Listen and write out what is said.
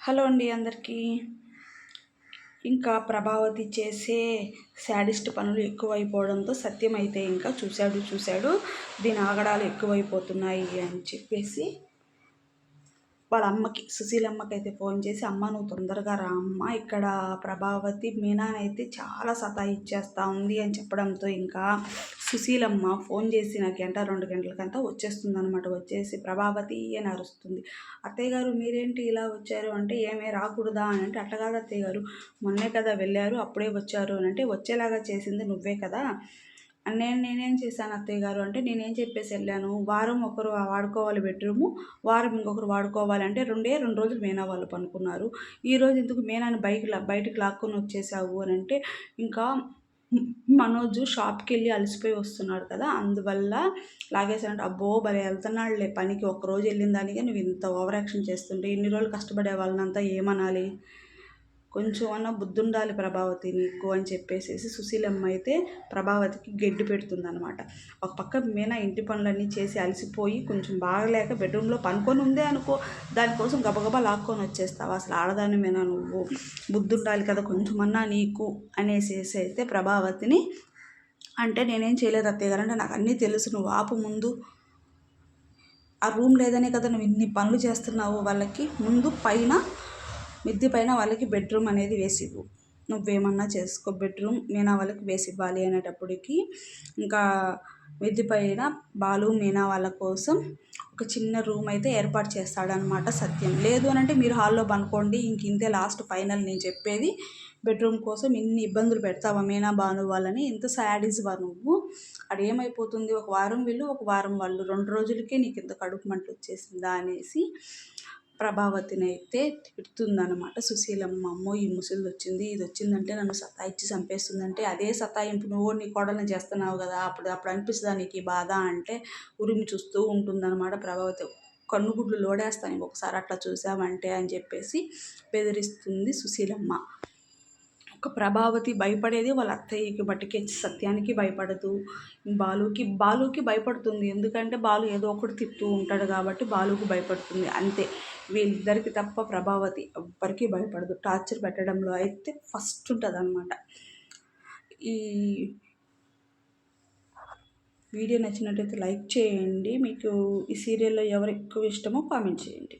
Hello అండి అందరికీ. ఇంకా ప్రభావతి చేసే శాడిస్ట్ పనులు ఎక్కువైపోవడంతో సత్యం అయితే ఇంకా చూశాడు చూశాడు. దీని ఆగడాలు ఎక్కువైపోతున్నాయి అని చెప్పేసి వాళ్ళ అమ్మకి సుశీలమ్మకి అయితే ఫోన్ చేసి అమ్మ నువ్వు తొందరగా రా అమ్మ ఇక్కడ ప్రభావతి మీనానైతే చాలా సతాయిచ్చేస్తూ ఉంది అని చెప్పడంతో ఇంకా సుశీలమ్మ ఫోన్ చేసి నాకు గంట రెండు గంటలకంతా వచ్చేస్తుంది అనమాట వచ్చేసి ప్రభావతి అని అరుస్తుంది. అత్తయ్య గారు మీరేంటి ఇలా వచ్చారు? అంటే ఏమే రాకూడదా? అని అంటే అట్లా కాదు అత్తయ్య గారు. మొన్నే కదా వెళ్ళారు అప్పుడే వచ్చారు. అని అంటే వచ్చేలాగా చేసింది నువ్వే కదా. నేను నేనేం చేశాను అత్తయ్య గారు? అంటే నేనేం చెప్పేసి వెళ్ళాను? వారం ఒకరు వాడుకోవాలి బెడ్రూము వారం ఇంకొకరు వాడుకోవాలి అంటే రెండే రెండు రోజులు మేనా వాళ్ళు పనుకున్నారు. ఈరోజు ఎందుకు మేనాని బైక్ బయటకు లాక్కొని వచ్చేసావు? అని అంటే ఇంకా మనోజు షాప్కి వెళ్ళి అలసిపోయి వస్తున్నాడు కదా అందువల్ల లాగేసానంటే అబ్బో భలే వెళ్తున్నాడులే పనికి ఒక్కరోజు వెళ్ళిన దానికే నువ్వు ఇంత ఓవర్ యాక్షన్ చేస్తుంటే ఇన్ని రోజులు కష్టపడే వాళ్ళనంతా ఏమనాలి? కొంచెం అన్న బుద్ధుండాలి ప్రభావతి నీకు అని చెప్పేసి సుశీలమ్మ అయితే ప్రభావతికి గడ్డి పెడుతుందనమాట ఒక పక్క మీనా ఇంటి పనులన్నీ చేసి అలసిపోయి కొంచెం బాగలేక బెడ్రూమ్లో పనుకొని ఉందే అనుకో దానికోసం గబగబా లాక్కొని వచ్చేస్తావు? అసలు ఆడదాని మీనా నువ్వు? బుద్ధుండాలి కదా కదా కొంచెమన్నా నీకు అనేసేసి అయితే ప్రభావతిని అంటే నేనేం చేయలేదు అత్తయ్య గారు అంటే నాకు అన్నీ తెలుసు నువ్వు ఆపు ముందు. ఆ రూమ్ లేదనే కదా నువ్వు ఇన్ని పనులు చేస్తున్నావు వాళ్ళకి ముందు పైన మిద్ది పైన వాళ్ళకి బెడ్రూమ్ అనేది వేసి ఇవ్వు నువ్వేమన్నా చేసుకో బెడ్రూమ్ మీనా వాళ్ళకి వేసి ఇవ్వాలి అనేటప్పటికి ఇంకా మిద్ది పైన బాలు మీనా వాళ్ళ కోసం ఒక చిన్న రూమ్ అయితే ఏర్పాటు చేస్తాడనమాట సత్యం. లేదు అని అంటే మీరు హాల్లో పనుకోండి ఇంక ఇంతే లాస్ట్ ఫైనల్ నేను చెప్పేది. బెడ్రూమ్ కోసం ఇన్ని ఇబ్బందులు పెడతావా మీనా బాను వాళ్ళని? ఇంత వా నువ్వు? అక్కడ ఏమైపోతుంది? ఒక వారం వీళ్ళు ఒక వారం వాళ్ళు. రెండు రోజులకే నీకు ఇంత కడుపు మంటలు వచ్చేసిందా అనేసి ప్రభావతిని అయితే తిడుతుందనమాట సుశీలమ్మ అమ్మో ఈ ముసలిది వచ్చింది ఇది వచ్చిందంటే నన్ను సతాయిచ్చి చంపేస్తుందంటే అదే సతాయింపు. నువ్వు నీ కోడల్ని చేస్తున్నావు కదా అప్పుడు అప్పుడు అనిపిస్తుందా నీకు ఈ బాధ? అంటే ఉరిమి చూస్తూ ఉంటుందన్నమాట ప్రభావతి. కన్నుగుడ్లు లోడేస్తాను ఒకసారి అట్లా చూసావంటే అని చెప్పేసి బెదిరిస్తుంది సుశీలమ్మ. ఒక ప్రభావతి భయపడేది వాళ్ళ అత్తయ్యకి బట్టికే సత్యానికి భయపడదు. బాలుకి బాలుకి భయపడుతుంది. ఎందుకంటే బాలు ఏదో ఒకటి తిప్పుతూ ఉంటాడు కాబట్టి బాలుకి భయపడుతుంది. అంతే. వీళ్ళిద్దరికి తప్ప ప్రభావతి ఎవ్వరికీ భయపడదు. టార్చర్ పెట్టడంలో అయితే ఫస్ట్ ఉంటుంది అనమాట ఈ వీడియో నచ్చినట్టయితే లైక్ చేయండి. మీకు ఈ సీరియల్లో ఎవరు ఎక్కువ ఇష్టమో కామెంట్ చేయండి.